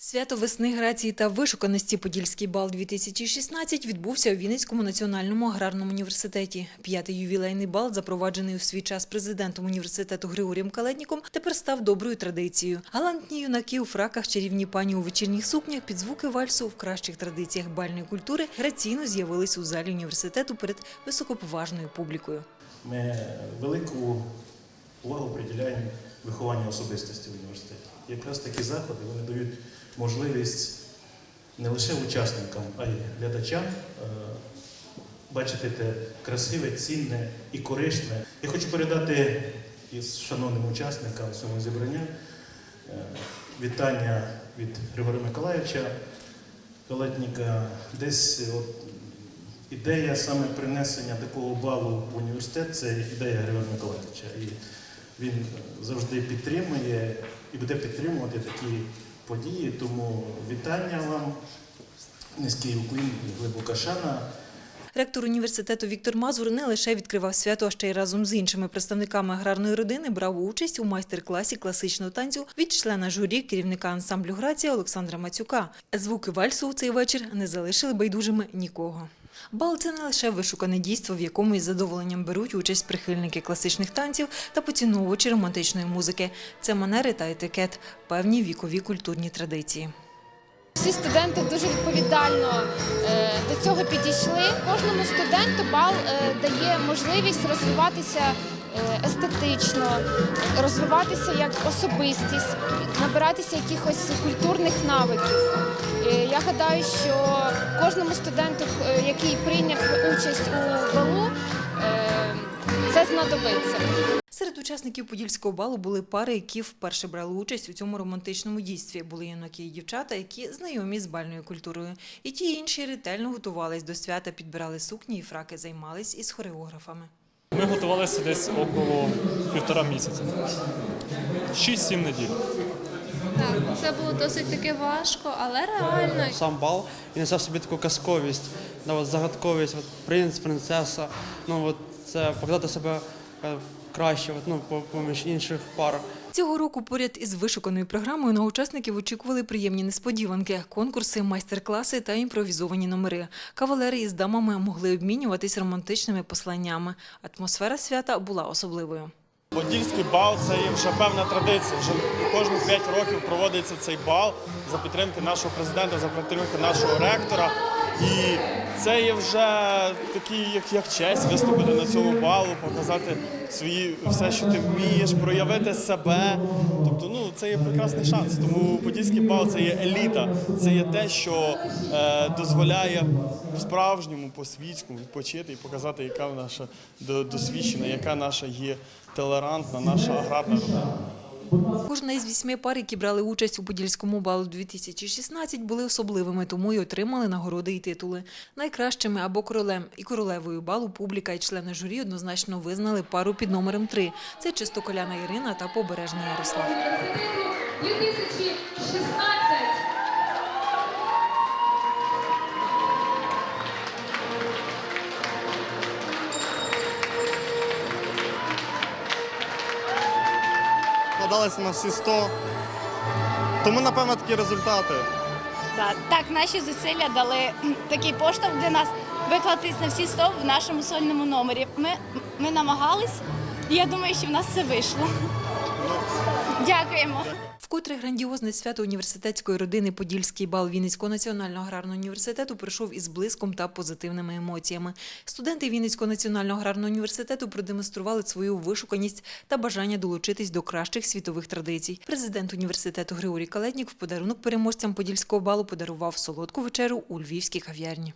Свято весни грації та вишуканості Подільський бал 2016 відбувся у Вінницькому національному аграрному університеті. П'ятий ювілейний бал, запроваджений у свій час президентом університету Григорієм Калетніком, тепер став доброю традицією. Галантні юнаки у фраках, чарівні пані у вечірніх сукнях, під звуки вальсу в кращих традиціях бальної культури граційно з'явились у залі університету перед високоповажною публікою. Ми велику увагу приділяємо вихованню особистості в університеті. Якраз такі заходи вони дають можливість не лише учасникам, а й глядачам е, бачити те красиве, цінне і корисне. Я хочу передати із шановним учасникам цього зібрання е, вітання від Григорія Миколаївича Калетніка. Десь от, ідея саме принесення такого балу в університет це ідея Григорія Миколаївича. Він завжди підтримує і буде підтримувати такі події. Тому вітання вам, низький уклін, і глибока шана. Ректор університету Віктор Мазур не лише відкривав свято, а ще й разом з іншими представниками аграрної родини брав участь у майстер-класі класичного танцю від члена журі, керівника ансамблю Грація Олександра Мацюка. Звуки вальсу у цей вечір не залишили байдужими нікого. Бал це не лише вишукане дійство, в якому із задоволенням беруть участь прихильники класичних танців та поціновувачі романтичної музики. Це манери та етикет, певні вікові культурні традиції. Всі студенти дуже відповідально е, до цього підійшли. Кожному студенту бал е, дає можливість розвиватися е, естетично, розвиватися як особистість, набиратися якихось культурних навиків. Я гадаю, що кожному студенту, е, який прийняв участь у балу, е, це знадобиться. Серед учасників подільського балу були пари, які вперше брали участь у цьому романтичному дійстві. Були юнаки і дівчата, які знайомі з бальною культурою. І ті і інші ретельно готувались до свята, підбирали сукні і фраки, займались із хореографами. Ми готувалися десь около півтора місяця. 6-7 неділь. Так, це було досить таки важко, але реально. сам бал і несе в собі таку казковість, да, от, загадковість, от, принц, принцеса. Ну, от, це показати себе е, краще от, ну, по- поміж інших пар. Цього року поряд із вишуканою програмою на учасників очікували приємні несподіванки, конкурси, майстер-класи та імпровізовані номери. Кавалери із дамами могли обмінюватись романтичними посланнями. Атмосфера свята була особливою. Подільський бал це є вже певна традиція. Вже кожні 5 років проводиться цей бал за підтримки нашого президента, за підтримки нашого ректора. І це є вже такий, як, як честь виступити на цьому балу, показати свої все, що ти вмієш, проявити себе. Тобто, ну це є прекрасний шанс. Тому подільський бал це є еліта, це є те, що е, дозволяє справжньому по-світському відпочити і показати, яка наша до- досвідчена, яка наша є толерантна, наша аграрна родина. Кожна із вісьми пар, які брали участь у Подільському балу 2016, були особливими, тому й отримали нагороди і титули. Найкращими або королем і королевою балу публіка і члени журі однозначно визнали пару під номером 3. Це чистоколяна Ірина та побережний Ярослав. 2016. Вкладалися на всі 100. Тому, напевно, такі результати. Так, наші зусилля дали такий поштовх для нас виклатись на всі 100 в нашому сольному номері. Ми, ми намагались, і я думаю, що в нас все вийшло. Дякуємо. Вкотре грандіозне свято університетської родини Подільський бал Вінницького національного аграрного університету пройшов із блиском та позитивними емоціями. Студенти Вінницького національного аграрного університету продемонстрували свою вишуканість та бажання долучитись до кращих світових традицій. Президент університету Григорій Калетнік в подарунок переможцям Подільського балу подарував солодку вечерю у львівській кав'ярні.